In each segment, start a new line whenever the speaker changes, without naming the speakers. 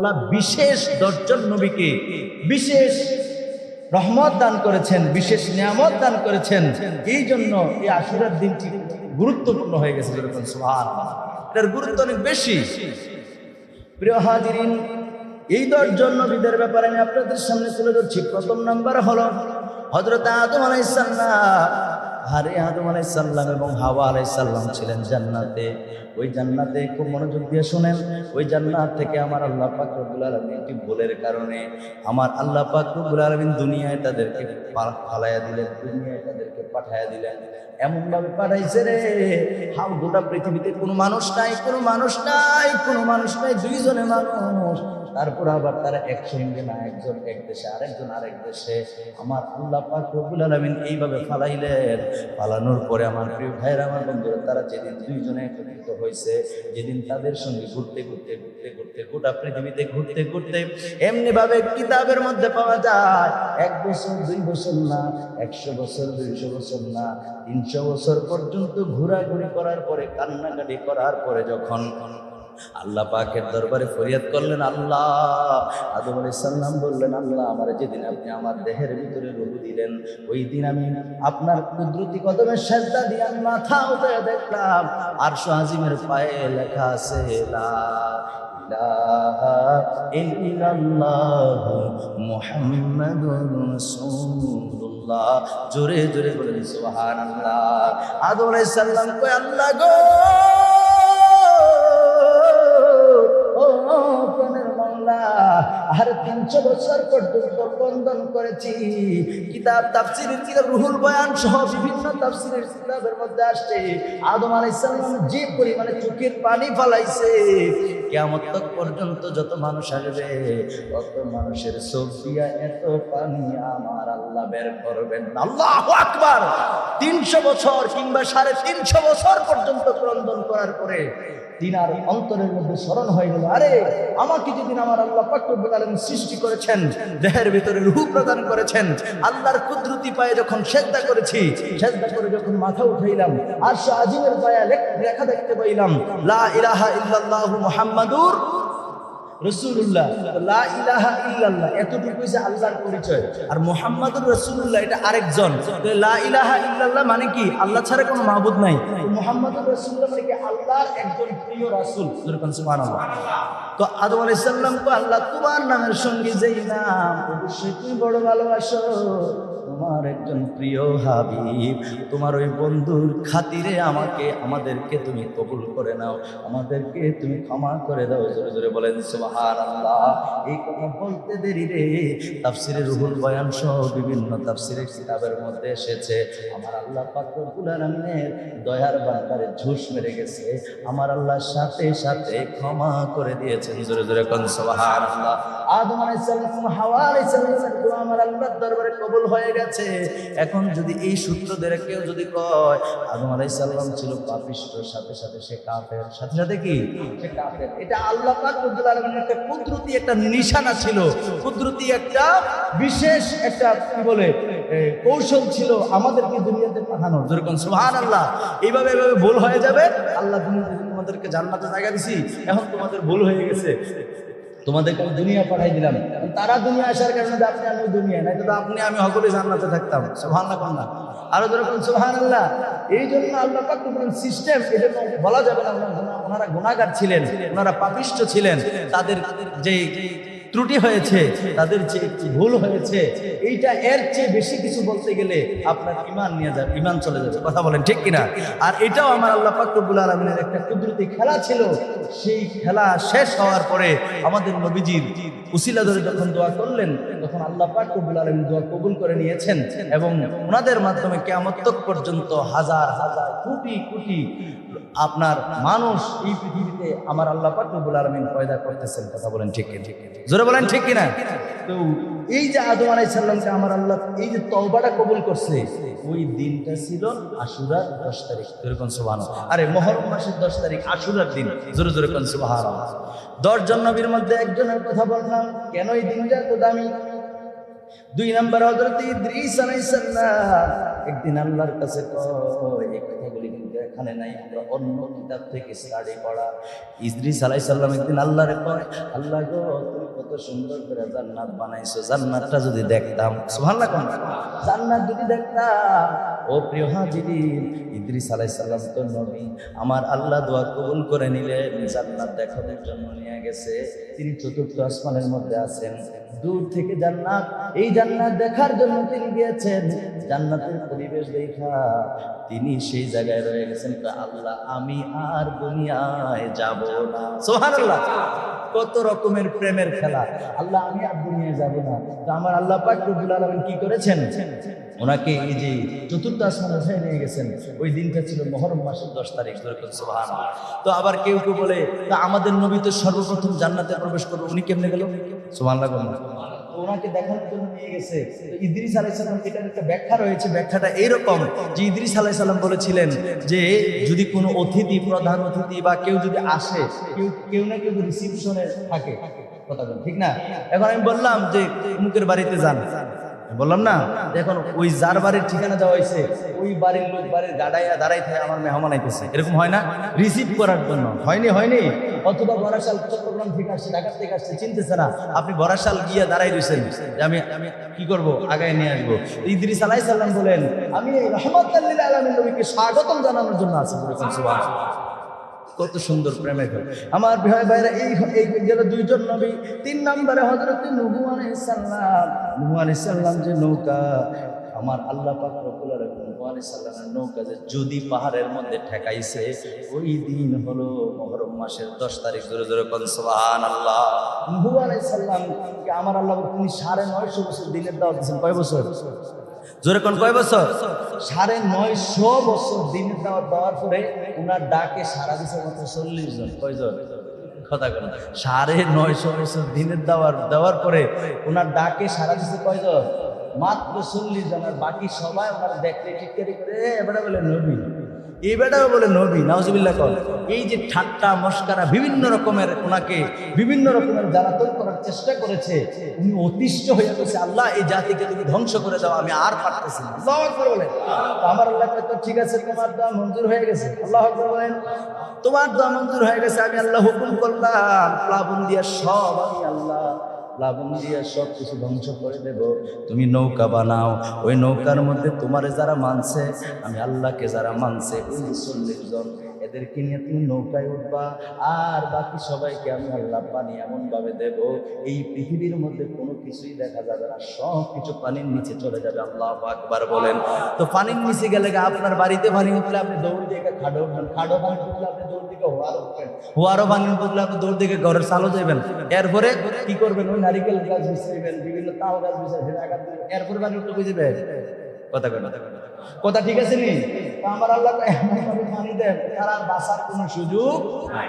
আল্লাহ বিশেষ দশজন নবীকে বিশেষ রহমত দান করেছেন, বিশেষ নিয়ামত দান করেছেন। এই জন্য এই আশুরার দিনটি গুরুত্বপূর্ণ হয়ে গেছে এটার গুরুত্ব অনেক বেশি। প্রিয় হাজিরিন, এই দশজন নবীদের ব্যাপারে আমি আপনাদের সামনে তুলে ধরছি। প্রথম নাম্বার হলো হজরত আদম আলাইসাল্লাম আরে আদম আলাইসাল্লাম এবং হাওয়া আলাইসাল্লাম ছিলেন জান্নাতে। ওই জান্নাতে খুব মনোযোগ দিয়ে শোনেন, ওই জান্নাত থেকে আমার আল্লাহ পাক রব্বুল আলামিন একটি ভুলের কারণে আমার আল্লাহ পাক আলামিন দুনিয়ায় তাদেরকে ফালাইয়া দিলেন, দুনিয়ায় তাদেরকে পাঠাইয়া দিলেন। এমন ভাবে পাঠাইছে রে, হাও গোটা পৃথিবীতে কোনো মানুষ নাই, কোনো মানুষ নাই, কোনো মানুষ নাই, দুইজনে মানুষ। তারপর আবার তারা একসঙ্গে না, একজন এক দেশে, আরেকজন আরেক দেশে। আমার আল্লাহ পাক রব্বুল আলামিন এইভাবে ফালাইলেন। ফালানোর পরে আমার প্রিয় ভাইয়ের, আমার বন্ধুরা, তারা যেদিন দুইজনে একত্রিত হয়েছে, যেদিন তাদের সঙ্গে ঘুরতে ঘুরতে ঘুরতে ঘুরতে, গোটা পৃথিবীতে ঘুরতে ঘুরতে এমনি ভাবে কিতাবের মধ্যে পাওয়া যায়, এক বছর, দুই বছর না, একশো বছর, দুইশো বছর না, তিনশো বছর পর্যন্ত ঘোরাঘুরি করার পরে, কান্নাকাটি করার পরে যখন আল্লাহ পাকের দরবারে ফরিয়াদ করলেন, আল্লাহ। আদম আলাইহিস সালাম বললেন, আল্লাহ, আমার যেদিন আপনি আমার দেহের ভিতরে রূপ দিলেন, ওই দিন আমি আপনার কুদরতি কদমের সেজদা দিয়ে আমি মাথা উঠে দেখলাম। আর আজিমের পায়ে লেখা আছে জোরে জোরে বলে সুবহানাল্লাহ। আদম আলাইহিস সালাম কয়, আল্লাহ গো! আর তিনশো বছর পর্যন্ত বন্ধন করেছি। কিতাব তাফসিরের কিতাব, রুহুল বয়ান সহ বিভিন্ন তাফসিরের কিতাবের মধ্যে আসছে। আদম আলাইসাল্লাম যে পরিমাণে চোখের পানি ফালাইছে কেমন পর্যন্ত যত মানুষ আসবে, তত মানুষের দিয়া এত পানি আমার আল্লাহ বের করবেন। আল্লাহ আকবার! তিনশো বছর কিংবা সাড়ে তিনশো বছর পর্যন্ত ক্রন্দন করার পরে তিনার অন্তরের মধ্যে স্মরণ হয়ে গেল। আরে, আমাকে যেদিন আমার আল্লাহ পাকুল আলম সৃষ্টি করেছেন, দেহের ভিতরে রূপ প্রদান করেছেন, আল্লাহর কুদরতি পায়ে যখন সেদ্ধা করেছি সেদ্ধা করে যখন মাথা উঠাইলাম, আর সে আজিমের পায়ে লেখ- লেখা দেখতে পাইলাম, লা ইলাহা ইল্লাল্লাহু মুহাম্মাদুর রসুল্লাহ ইলাহা ইল্লাল্লাহ, এতটুকু হচ্ছে আল্লাহর পরিচয়। আর মুহাম্মাদুর রসুল্লাহ এটা আরেকজন। লা ইলাহা ইল্লাল্লাহ মানে কি? আল্লাহ ছাড়া কোনো মাহবুদ নাই। মুহাম্মাদুর রসুল্লাহ মানে কি? আল্লাহর প্রিয় রাসূল। তো আদম আলাইহিস সালাম আল্লাহ তোমার নামের সঙ্গে যেই নাম, অবশ্যই তুমি বড় ভালোবাসো। তোমার একজন প্রিয় হাবিব। তোমার ওই বন্ধুর খাতিরে আমাকে, আমাদেরকে তুমি কবুল করে নাও। আমাদেরকে তুমি ক্ষমা করে দাও। জোরে জোরে বলেন সুবহান আল্লাহ এই কথা বলতে দেরি রে। তাফসিরের রুহুল বয়ান সহ বিভিন্ন তাফসিরের কিতাবের মধ্যে এসেছে, আমার আল্লাহ পাক রব্বুল আলামিনের দয়ার বান্দারে ঝুস মেরে গেছে। আমার আল্লাহর সাথে সাথে ক্ষমা করে দিয়েছেন। জোরে জোরে কোন সুবহান আল্লাহ আদম আলাইহিস সালাম, হাওয়া আলাইহিস সালামের আমার আল্লাহর দরবারে কবুল হয়ে গেছে। এখন যদি এই সূত্র ধরে কেউ যদি কয়, আদম আলাইহিস সালাম ছিল পাপিষ্ঠ সাথে সাথে সে কাফের, সাথে সাথে কি? সে কাফের। এটা আল্লাহ একটা কুদরতি একটা নিশানা ছিল। কুদরতি একটা বিশেষ একটা, কি বলে কৌশল ছিল আমাদেরকে দুনিয়াতে পাঠানোর। যেরকম সুহান আল্লাহ এইভাবে এইভাবে ভুল হয়ে যাবে। আল্লাহ তোমাদেরকে জান্নাতে জায়গা দিছি। এখন তোমাদের ভুল হয়ে গেছে। তোমাদেরকে আমি দুনিয়া পাঠাই দিলাম। তারা দুনিয়া আসার কারণে আপনি আমি দুনিয়া নাই তো আপনি আমি সকলে জান্নাতে থাকতাম। সুহান কন্যা আরও যেরকম সোহান আল্লাহ এই জন্য আল্লাহ সিস্টেম এই জন্য বলা যাবে না, ওনারা গুণাগার ছিলেন, ওনারা পাপিষ্ট ছিলেন, তাদের যে ত্রুটি হয়েছে, তাদের যে ভুল হয়েছে, এইটা এর চেয়ে বেশি কিছু বলতে গেলে আপনার ইমান নিয়ে যাবে ইমান চলে যাচ্ছে কথা বলেন ঠিক কিনা? আর এটাও আমার আল্লাহ পাক রব্বুল আলমিনের একটা কুদরতি খেলা ছিল। সেই খেলা শেষ হওয়ার পরে আমাদের নবীজির উসিলা ধরে যখন দোয়া করলেন তখন আল্লাহ পাক রব্বুল আলমিন দোয়া কবুল করে নিয়েছেন এবং ওনাদের মাধ্যমে কেয়ামত্তক পর্যন্ত হাজার হাজার, কোটি কোটি আপনার মানুষ এই পৃথিবীতে আমার আল্লাহ পাক রব্বুল আলমিন পয়দা করতেছেন, কথা বলেন ঠিক কিনা? জোরে বলেন ঠিক কিনা? তো এই যে আদম আলাইহিস সালামকে আমার আল্লাহ এই যে তওবাটা কবুল করছে, ওই দিনটা ছিল আশুরার দশ তারিখ। জোরে কোন সুবহান আরে মহরম মাসের দশ তারিখ, আশুরার দিন। জোরে জোরে কোন সুবহান দশ জন নবীর মধ্যে একজনের কথা বললাম, কেন এই দিনটা এত দামি? দুই নম্বর হজরত ইদ্রিস একদিন আল্লাহর কাছে কয়, এই কথাগুলি কিন্তু এখানে নাই, আমরা অন্য কিতাব থেকে স্টাডি করা। ইদ্রিস আলাই সাল্লাম একদিন আল্লাহরে কয়, আল্লাহ গো, তুমি কত সুন্দর করে জান্নাত বানাইছো, জান্নাতটা যদি দেখতাম। সুবহানাল্লাহ জান্নাত যদি দেখতাম ও প্রিয় হাজিরিন, ইদ্রিস আলাই সাল্লাম তো নবী। আমার আল্লাহ দোয়া কবুল করে নিলেন, জান্নাত দেখানোর জন্য নিয়ে গেছে। তিনি চতুর্থ আসমানের মধ্যে আছেন। দূর থেকে জান্নাত, এই জান্নাত দেখার জন্য তিনি গিয়েছেন। জান্নাতের পরিবেশ দেখা, তিনি সেই জায়গায় রয়ে গেছেন। আল্লাহ, আমি আর দুনিয়ায় যাব না। কত রকমের প্রেমের খেলা। আল্লাহ, আমি আর দুনিয়ায় যাব না। তো আমার আল্লাহ পাক রব্বুল আলামিন কি করেছেন? ওনাকে এই যে চতুর্থ আসমান নিয়ে গেছেন, ওই দিনটা ছিল মহরম মাসের দশ তারিখ সুবহান। তো আবার কেউ কেউ বলে, তা আমাদের নবী তো সর্বপ্রথম জান্নাতে প্রবেশ করবে, উনি কেমনে গেল? দেখানোর জন্য নিয়ে একটা ব্যাখ্যা রয়েছে, ব্যাখ্যাটা এইরকম যে ইদ্রিস বলেছিলেন যে, যদি কোনো অতিথি, প্রধান অতিথি বা কেউ যদি আসে, কেউ কেউ না কেউ রিসিপশনে থাকে। ঠিক না? এখন আমি বললাম যে মুখের বাড়িতে যান। বললাম না এখন ওই যার বাড়ির ঠিকানা দেওয়া হয়েছে, ওই বাড়ির লোক বাড়ির গাড়াইয়া দাঁড়াই থাকে আমার মেহমান আইতেছে। এরকম হয় না? রিসিভ করার জন্য। হয়নি হয়নি। অথবা বরাশাল চট্টগ্রাম থেকে আসছে, ঢাকা থেকে আসছে চিনতেছে না আপনি বরাশাল গিয়ে দাঁড়াই রয়েছেন যে আমি আমি কি করব? আগায় নিয়ে আসব। ইদ্রিস আলাই সাল্লাম বলেন, আমি রহমত আলমীর নবীকে স্বাগতম জানানোর জন্য আছি। কত সুন্দর প্রেমের ঘর আমার ভাই ভাইরা, এই গেল দুইজন নবী, তিন নম্বরে হজরত নুহু আলাইহিস সালাম। নুহু আলাইহিস যে নৌকা, আমার আল্লাহ পাক রব্বুল আলামিন নুহু নৌকা যে যদি পাহাড়ের মধ্যে ঠেকাইছে, ওই দিন হলো মুহররম মাসের 10 তারিখ, জোরে জোরে কোন সুবহানাল্লাহ। নুহু কে আমার আল্লাহ তিনি 950 বছর দিনের দাওয়াত দিয়েছেন। কয় বছর? জোরে কোন কয় বছর? সাড়ে নয়শো বছর দিনের দাওয়াত দেওয়ার পরে ওনার ডাকে সারা দিচ্ছে মাত্র চল্লিশ জন। কয়জন? কথা কোন। সাড়ে নয়শো বছর দিনের দাওয়ার দেওয়ার পরে ওনার ডাকে সারা দিচ্ছে কয়জন? মাত্র চল্লিশ জন। আর বাকি সবাই ওনার দেখতে ঠিক করে এবারে বলে নবী এই বেটাও বলে নবী, নাউজুবিল্লাহ কল। এই যে ঠাট্টা, মস্কারা, বিভিন্ন রকমের ওনাকে, বিভিন্ন রকমের জ্বালাতন করার চেষ্টা করেছে, উনি অতিষ্ঠ হয়ে গেছে আল্লাহ, এই জাতিকে তুমি ধ্বংস করে দাও, আমি আর পারতেছি না। আমার আল্লাহ তো ঠিক আছে, তোমার দোয়া মঞ্জুর হয়ে গেছে। আল্লাহ বলেন, তোমার দোয়া মঞ্জুর হয়ে গেছে, আমি আল্লাহ হুকুম করলাম, প্লাবন দিয়া সব আমি আল্লাহ প্লাবন দিয়ে সব কিছু ধ্বংস করে দেব। তুমি নৌকা বানাও। ওই নৌকার মধ্যে তোমার যারা মানছে, আমি আল্লাহকে যারা মানছে ওই চল্লিশ জন। এদেরকে নিয়ে তুমি নৌকায় উঠবা, আর বাকি সবাইকে আমি আল্লাহ পানি এমন ভাবে দেব। এই পৃথিবীর মধ্যে কোনো কিছুই দেখা যাবে না সব কিছু পানির নিচে চলে যাবে, আল্লাহ আকবার বলেন। তো পানির নিচে গেলে আপনার বাড়িতে পানি উঠলে আপনি দৌড় দিয়ে খাডো উঠবেন, খাডো পানি উঠলে আপনি দৌড় দিকে হোয়ার উঠবেন। হোয়ারও পানি উঠলে আপনি দৌড় দিকে ঘরের চালও যাবেন এরপরে কি করবেন? ওই নারিকেল গাছ বিছাইবেন বিভিন্ন তাল গাছ বিছাইবেন এরপরে পানি উঠতে বুঝবে কথা কথা। কথা ঠিক আছে নি? তা আমার আল্লাহ পানি দেন তারা বাসার বাঁচার কোনো সুযোগ নাই।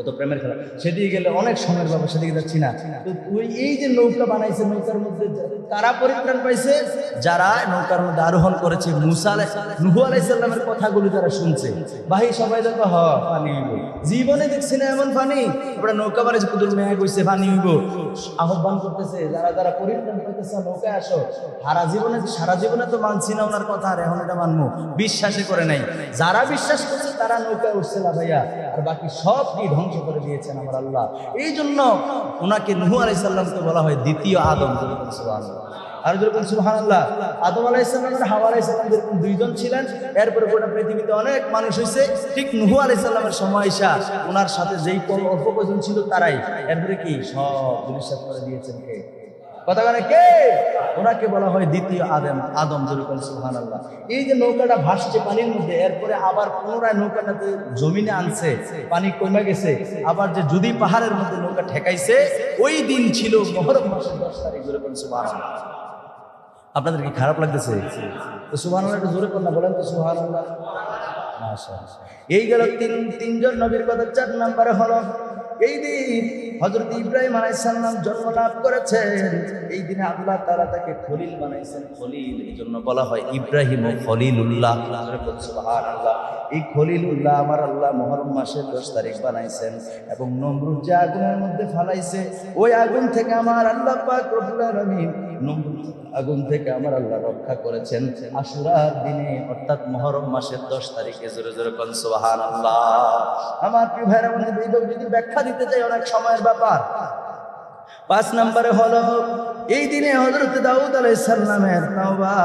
কত প্রেমের খেলা। সেদিকে গেলে অনেক সময়ের ব্যাপার, সেদিকে যাচ্ছি না। তো ওই, এই যে নৌকা বানাইছে নৌকার মধ্যে, তারা পরিত্রাণ পাইছে? যারা নৌকার মধ্যে আরোহণ করেছে, মুসা নুহু আলাইসাল্লামের কথাগুলো যারা শুনছে। ভাই সবাই দেখো, হ, পানি হইব। জীবনে দেখছি না এমন পানি। ওরা নৌকা বানাইছে, কুদুর মেয়ে কইছে পানি হইব। আহ্বান করতেছে, যারা যারা পরিত্রাণ পাইতেছে, নৌকায় আসো। সারা জীবনে সারা জীবনে তো মানছি না ওনার কথা, আর এখন এটা মানবো। বিশ্বাসে করে নাই। যারা বিশ্বাস করছে তারা নৌকায় উঠছে না ভাইয়া। আর বাকি সব কি ধ্বংস করে দিয়েছেন আমার আল্লাহ? এই জন্য ওনাকে নুহু আলাইসাল্লামকে বলা হয় দ্বিতীয় আদম। আর যেরকম সুহান আল্লাহ আদম আলাইসাল্লাম আর হাওয়া আলাইসাল্লাম যেরকম দুইজন ছিলেন, এরপরে গোটা পৃথিবীতে অনেক মানুষ হয়েছে। ঠিক নুহু আলাইসাল্লামের সময় এসা ওনার সাথে যেই অল্প কজন ছিল তারাই। এরপরে কি সব দুলিশাত করে দিয়েছেন কে? কথা বলে কে? ওনাকে বলা হয় দ্বিতীয় আদম আদম যেরকম সুহান আল্লাহ এই যে নৌকাটা ভাসছে পানির মধ্যে, এরপরে আবার পুনরায় নৌকাটাতে জমিনে আনছে, পানি কমে গেছে, আবার যে যদি পাহাড়ের মধ্যে নৌকা ঠেকাইছে, ওই দিন ছিল মহরম মাসের দশ তারিখ যেরকম সুহান আপনাদের কি খারাপ লাগতেছে? তো সুহান একটু জোরে কন্যা বলেন তো সুহান এই গেল তিন, তিনজন নবীর কথা, চার নম্বরে হলো এই দিন হজরত ইব্রাহিম আলাইসাল্লাম জন্ম লাভ করেছেন। এই দিনে আল্লাহ তারা তাকে খলিল বানাইছেন। খলিল এই জন্য বলা হয় ইব্রাহিম ও খলিল উল্লাহ আল্লাহ এই খলিলুল্লাহ আমার আল্লাহ মহরম মাসের দশ তারিখ বানাইছেন এবং নমরুদ যে আগুনের মধ্যে ফালাইছে, ওই আগুন থেকে আমার আল্লাহ পাক রব্বুল আলামিন আগুন থেকে আমার আল্লাহ রক্ষা করেছেন। আশুরার দিনে, অর্থাৎ মহরম মাসের দশ তারিখে জোরে জোরে কন আল্লাহ আমার প্রিয় ভাইরা যদি ব্যাখ্যা দিতে চাই অনেক সময়ের ব্যাপার। পাঁচ নম্বরে হলো, এই দিনে হজরত দাউদ আলাইসাল্লামের তাওবা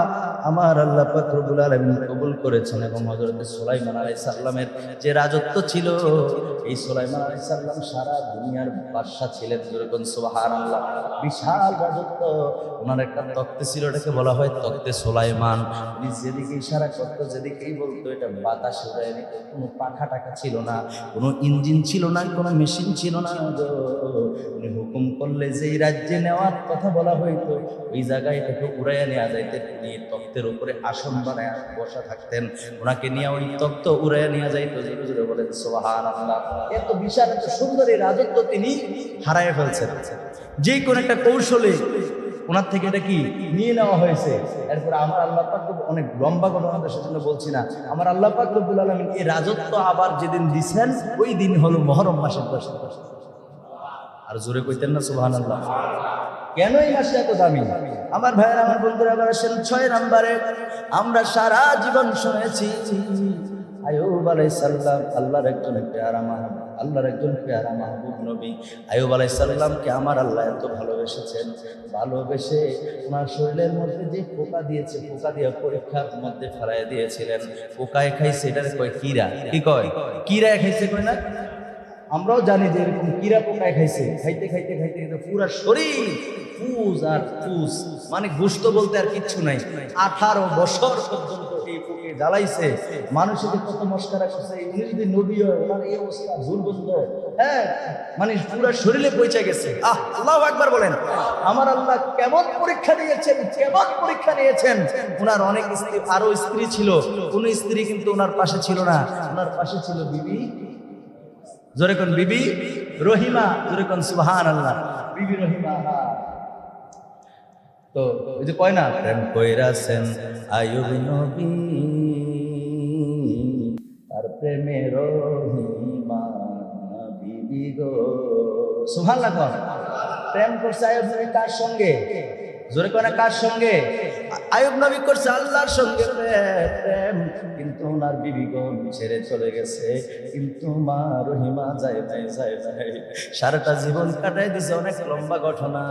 আমার আল্লাহ পাক রব্বুল আলামিন কবুল করেছেন এবং হজরত সোলাইমান আলাই সাল্লামের যে রাজত্ব ছিল, এই সুলাইমান আলাইসাল্লাম সারা দুনিয়ার বাদশাহ ছিলেন। যেরকম সুবহানাল্লাহ। বিশাল রাজত্ব। ওনার একটা তক্তে ছিল, এটাকে বলা হয় তক্তে সোলাইমান। উনি যেদিকে ইশারা করতো, যেদিকেই বলতো, এটা বাতাস উড়ায় নিত কোনো পাখা টাকা ছিল না, কোনো ইঞ্জিন ছিল না, কোনো মেশিন ছিল না। উনি হুকুম করলে যেই রাজ্যে নেওয়ার কথা বলা হইতো, ওই জায়গায় এটাকে উড়াইয়া নেওয়া যাইতে উনি তক্তের উপরে আসন বানায় বসা থাকতেন। ওনাকে নিয়ে ওই তক্ত উড়াইয়া নেওয়া যাইতো জোরে জোরে বলেন সোহান আল্লাহ এত বিশাল, এত সুন্দর এই রাজত্ব তিনি হারায় ফেলছেন। যে কোন একটা কৌশলে ওনার থেকে এটা কি নিয়ে নেওয়া হয়েছে? এরপর আমার আল্লাহ পাক অনেক লম্বা ঘটনা তো সেজন্য বলছি না। আমার আল্লাহ পাক রব্বুল আলমিন এই রাজত্ব আবার যেদিন দিছেন, ওই দিন হলো মহরম মাসের দশ আর জোরে কইতেন না সুবহান আল্লাহ কেন এই মাসে এত দামি? আমার ভাইয়ের, আমার বন্ধুরা আবার আসেন ছয় নাম্বারে। আমরা সারা জীবন শুনেছি আয়ুব আলাইহিস সালাম আল্লাহর একজন পেয়ারা মাহবুব, আল্লাহর একজন পেয়ারা মাহবুব নবী। আয়ুব আলাইহিস সালামকে আমার আল্লাহ এত ভালোবেসেছেন। ভালোবেসে ওনার শরীরের মধ্যে যে পোকা দিয়েছে, পোকা দিয়ে পরীক্ষার মধ্যে ফেলাই দিয়েছিলেন। পোকায় খাইছে, এটার কয়, কিরা? কি কয়? কিরা খাইছে কয় না? আমরাও জানি যে এরকম কিরা পোকায় খাইছে। খাইতে খাইতে খাইতে খাইতে পুরা শরীর ফুস আর ফুস মানে গোস্ত বলতে আর কিচ্ছু নাই। আঠারো বছর পর্যন্ত এই পোকে জ্বালাইছে। মানুষের কত মস্কারা করছে উনি যদি নবী হয়, ওনার এই অবস্থা দুর্গন্ধ হ্যাঁ মানে পুরা শরীরে পৌঁছে গেছে। আহ, আল্লাহ একবার বলেন। আমার আল্লাহ কেমন পরীক্ষা নিয়েছেন কেমন পরীক্ষা নিয়েছেন। ওনার অনেক স্ত্রী আরও স্ত্রী ছিল। কোন স্ত্রী কিন্তু ওনার পাশে ছিল না। ওনার পাশে ছিল বিবি। জোরে কোন বিবি? রহিমা। জোরে কোন সুবহান আল্লাহ বিবি রহিমা। তো ওই যে কয় না? প্রেম কইরাছেন আয়ুব নবী। তার প্রেমে রহিমা বিবি গো। সুবহান আল্লাহ প্রেম করছে আয়ুব নবী কার সঙ্গে? জোরে কোন কার সঙ্গে? আয়ুব নবী করছে আল্লাহর সঙ্গে। প্রেম, কিন্তু ওনার বিবিগণ ছেড়ে চলে গেছে। কিন্তু মা রহিমা যায় নাই যায় নাই সারাটা জীবন কাটাই দিছে অনেক লম্বা ঘটনা।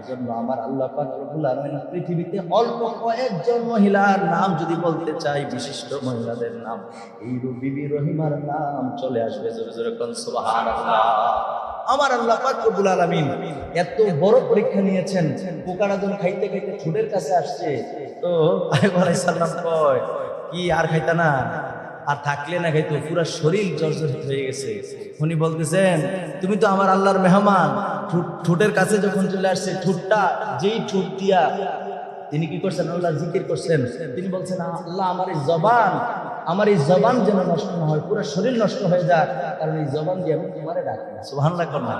এজন্য আমার আল্লাহ পাক রব্বুল আলামিন পৃথিবীতে অল্প কয়েকজন মহিলার নাম যদি বলতে চাই বিশিষ্ট মহিলাদের নাম। এই বিবি রহিমার নাম চলে আসবে জোরে জোরে কোন সুবহানাল্লাহ। আমার আল্লাহ পাক রব্বুল আলামিন এত বড় পরীক্ষা নিয়েছেন, পোকারা যখন খাইতে খাইতে ঠোঁটের কাছে আসছে। তো আইব আলাইহিস কয়, কি আর খাইতা না? আর থাকলে না খাইতো, পুরো শরীর জর্জরিত হয়ে গেছে। উনি বলতেছেন, তুমি তো আমার আল্লাহর মেহমান ঠোঁট- ঠোঁটের কাছে যখন চলে আসছে, ঠোঁটটা যেই ঠোঁট দিয়া তিনি কি করছেন? আল্লাহ জিকির করছেন। তিনি বলছেন, আল্লাহ, আমার এই জবান, আমার এই জবান যেন নষ্ট না হয়, পুরো শরীর নষ্ট হয়ে যাক, কারণ এই জবান দিয়ে আমি তোমারে ডাকি সুবহানাল্লাহ কর না।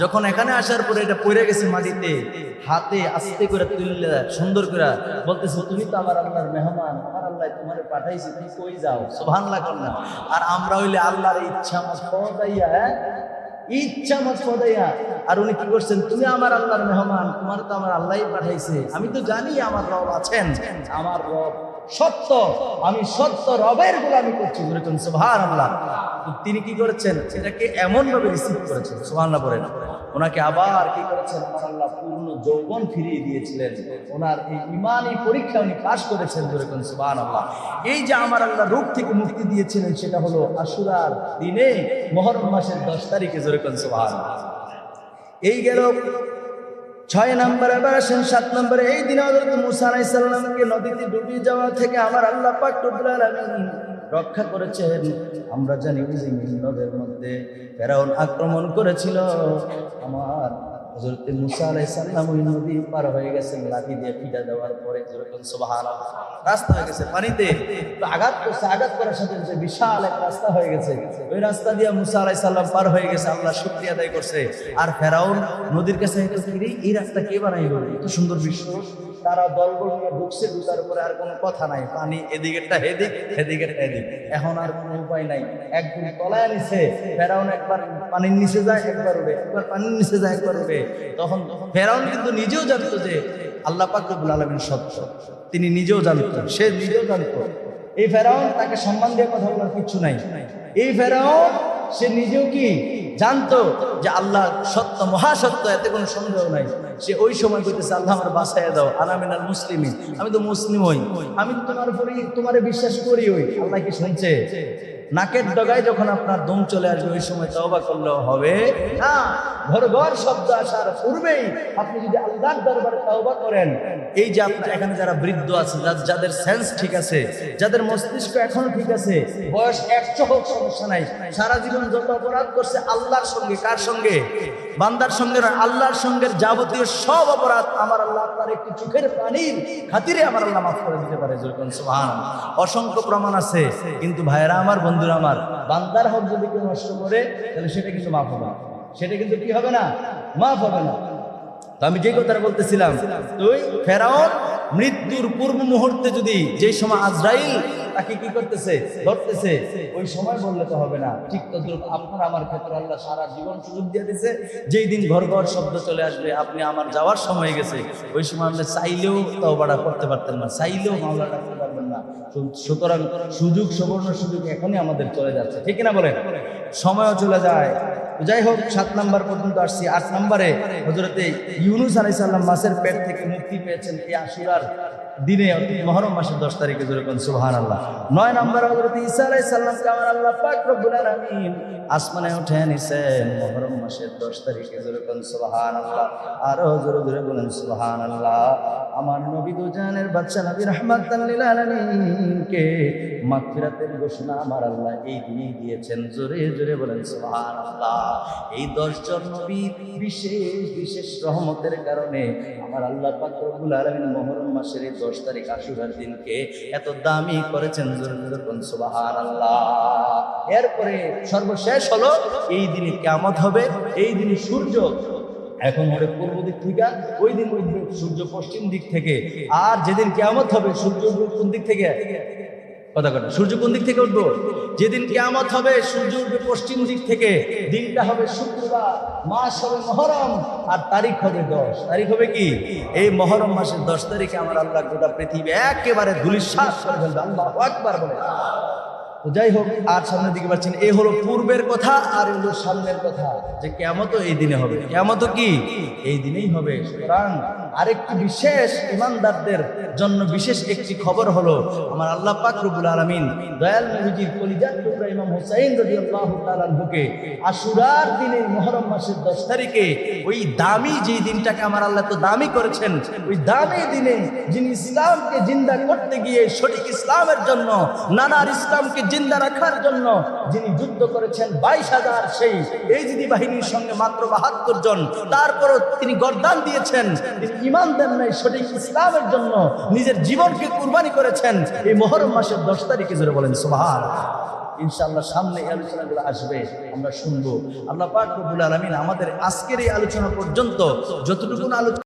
যখন এখানে আসার পরে এটা পড়ে গেছে মাটিতে, হাতে আস্তে করে তুললে, সুন্দর করে বলতেছে, তুমি তো আমার আল্লাহর মেহমান, আমার আল্লাহ তোমারে পাঠাইছি, তুমি কই যাও? সুবহানাল্লাহ কর না। আর আমরা হইলে আল্লাহর ইচ্ছা মত পদাইয়া হ্যাঁ ইচ্ছা মত পদাইয়া আর উনি কি করছেন? তুমি আমার আল্লাহর মেহমান, তোমার তো আমার আল্লাহই পাঠাইছে। আমি তো জানি আমার রব আছেন। আমার রব সত্য, আমি সত্য রবের গোলামি করছি। বলেছেন সুবহান আল্লাহ তিনি কি করেছেন? এটাকে এমন ভাবে রিসিভ করেছেন। সুবহান আল্লাহ বলেন। ওনাকে আবার কি করেছেন? আল্লাহ পূর্ণ যৌবন ফিরিয়ে দিয়েছিলেন। ওনার এই ইমানি পরীক্ষা উনি পাশ করেছেন যেরকম সুবহান আল্লাহ এই যে আমার আল্লাহ রোগ থেকে মুক্তি দিয়েছিলেন, সেটা হলো আশুরার দিনে মহরম মাসের দশ তারিখে যেরকম আল্লাহ এই গেল ছয় নম্বর এবার আসেন, সাত নম্বরে, এই দিনে হজরত মুসা আলাই সাল্লামকে নদীতে ডুবিয়ে যাওয়া থেকে আমার আল্লাহ পাক টুবলার আমি রক্ষা করেছেন। আমরা জানি যে নদের মধ্যে ফেরাউন আক্রমণ করেছিল। আমার হযরত মুসা আলাইহিস সালাম ওই নদী পার হয়ে গেছেন লাঠি দিয়ে পিটা দেওয়ার পরে যেরকম সুবহানাল্লাহ, রাস্তা হয়ে গেছে পানিতে। তো আঘাত করছে, আঘাত করার সাথে সাথে বিশাল এক রাস্তা হয়ে গেছে। ওই রাস্তা দিয়ে মুসা আলাইহিস সালাম পার হয়ে গেছে, আল্লাহ শুকরিয়া আদায় করছে। আর ফেরাউন নদীর কাছে এই রাস্তা কে বানাইলো? এত সুন্দর বিশ্ব তারা দলবল নিয়ে ঢুকছে, ঢুকার উপরে আর কোনো কথা নাই। পানি এদিকেরটা হেদিক এদিকেরটা এদিক এখন আর কোনো উপায় নাই। একদিন তলায় নিছে, ফেরাউন একবার পানির নিচে যায়, একবার উঠে। একবার পানির নিচে যায়, একবার উঠে। তখন ফেরাউন কিন্তু নিজেও জানতো যে আল্লাহ পাক রব্বুল আলামিন সত্য তিনি নিজেও জানতেন সে নিজেও জানতো। এই ফেরাউন তাকে সম্মান দিয়ে কথা বলার কিছু নাই। এই ফেরাউন সে নিজেও কি জানতো যে আল্লাহ সত্য, মহাসত্য, এতে কোনো সন্দেহ নাই। সে ওই সময় কইতেছে, আল্লাহ আমার বাসায় দাও আনামিনাল মুসলিমিন। আমি তো মুসলিম হই। আমি তোমার উপরেই তোমারে বিশ্বাস করি ওই। আল্লাহ কি শুনছে? নাকের ডগায় যখন আপনার দম চলে আসবে, ওই সময় তওবা করলেও হবে না। ঘর ঘর শব্দ আসার পূর্বেই আপনি যদি আল্লাহর দরবারে তওবা করেন এই যে আপনার এখানে যারা বৃদ্ধ আছে, যাদের সেন্স ঠিক আছে, যাদের মস্তিষ্ক এখনও ঠিক আছে, বয়স একশো হোক, সমস্যা নাই। সারা জীবন যত অপরাধ করছে, আল্লাহর সঙ্গে, কার সঙ্গে? বান্দার সঙ্গে নয়, আল্লাহর সঙ্গে যাবতীয় সব অপরাধ আমার আল্লাহ আপনার একটি চোখের পানির খাতিরে আমার আল্লাহ মাফ করে দিতে পারে যেরকম সুবহান অসংখ্য প্রমাণ আছে, কিন্তু ভাইয়েরা আমার, বন্ধুরা আমার, বান্দার হক যদি কেউ নষ্ট করে, তাহলে সেটা কিন্তু মাফ হবে। সেটা কিন্তু কি হবে না? মাফ হবে না। আমি যে কথাটা বলতেছিলাম তুই ফেরাউন মৃত্যুর পূর্ব মুহূর্তে যদি যে সময় আজরাইল তাকে কি করতেছে? ধরতেছে, ওই সময় বললে তো হবে না। ঠিক তদ্রুপ আপনার আমার ক্ষেত্রে আল্লাহ সারা জীবন সুযোগ দিয়ে দিছে যেই দিন ঘর ঘর শব্দ চলে আসবে, আপনি আমার যাওয়ার সময় গেছে। ওই সময় আপনি চাইলেও তওবাটা করতে পারতেন না, চাইলেও মামলা রাখতে পারবেন না। সুতরাং সুযোগ, সুবর্ণ সুযোগ এখনই আমাদের চলে যাচ্ছে। ঠিক না বলেন? সময়ও চলে যায় যাই হোক সাত নাম্বার পর্যন্ত আসছি। আট নাম্বারে হজরতে ইউনুস আলাইসাল্লাম মাসের পেট থেকে মুক্তি পেয়েছেন এই আশুরার দিনে মহরম মাসের দশ তারিখে যেরকম সুবহান আল্লাহ নয় নম্বর হজরত ঈসা আলাই আল্লাহ পাক রব্বুল আলামিন আসমানে উঠে নিছেন। মহরম মাসের দশ তারিখে যেরকম সুবহান আল্লাহ আরও জোরে জোরে বলেন সুবহান আল্লাহ আমার নবী দুজানের বাচ্চা নবী রহমাতাল লিল আলামিনকে মাগফিরাতের ঘোষণা আমার আল্লাহ এই দিনেই দিয়েছেন। জোরে জোরে বলেন সুহান আল্লাহ এই দশজন নবী বিশেষ বিশেষ রহমতের কারণে আমার আল্লাহ পাক রব্বুল আলামিন মুহররম মাসের 10 তারিখ আশুরার দিনকে এত দামি করেছেন জোরে এরপরে সর্বশেষ হলো, এই দিনে কেমন হবে, এই দিনে সূর্য। এখন ওরে পূর্ব দিক থেকে, ওই দিন ওই সূর্য পশ্চিম দিক থেকে। আর যেদিন কেমত হবে, সূর্য কোন দিক থেকে? কথা কথা সূর্য কোন দিক থেকে উঠবো? যেদিন কেয়ামত হবে, সূর্য উঠবে পশ্চিম দিক থেকে, দিনটা হবে শুক্রবার, মাস হবে মহরম, আর তারিখ হবে দশ। তারিখ হবে কি? এই মহরম মাসের দশ তারিখে আমার আল্লাহ গোটা পৃথিবী একেবারে ধুলিশ্বাস করে ফেলবে, আল্লাহ একবার বলে। তো যাই হোক, আর সামনের দিকে পাচ্ছেন এই হলো পূর্বের কথা, আর হলো সামনের কথা। যে কেমত এই দিনে হবে। কেমত কি? এই দিনেই হবে। সুতরাং আরেকটি বিশেষ ইমানদারদের জন্য বিশেষ একটি খবর হলো, আমার আল্লাহ পাক রব্বুল আলামিন দয়াল নবীজির কলিজার টুকরা ইমাম হুসাইন রাদিয়াল্লাহু তাআলার বুকে আশুরার দিনে মুহররম মাসের 10 তারিখে ওই দামি যে দিনটাকে আমার আল্লাহ তো দামি করেছেন, ওই দামি দিনে যিনি ইসলামকে জিন্দা করতে গিয়ে সঠিক ইসলামের জন্য, নানার ইসলামকে জিন্দা রাখার জন্য যিনি যুদ্ধ করেছেন বাইশ হাজার সেই এইজিদি বাহিনীর সঙ্গে মাত্র বাহাত্তর জন, তারপরও তিনি গরদান দিয়েছেন, তিনি ইমান দেন নাই, সঠিক ইসলামের জন্য নিজের জীবনকে কুরবানি করেছেন। এই মহরম মাসের দশ তারিখে জোরে বলেন সুবহান ইনশাআল্লাহ সামনে এই আলোচনাগুলো আসবে, আমরা শুনব। আল্লাহ পাক রব্বুল আলামিন আমাদের আজকের এই আলোচনা পর্যন্ত যতটুকু আলোচনা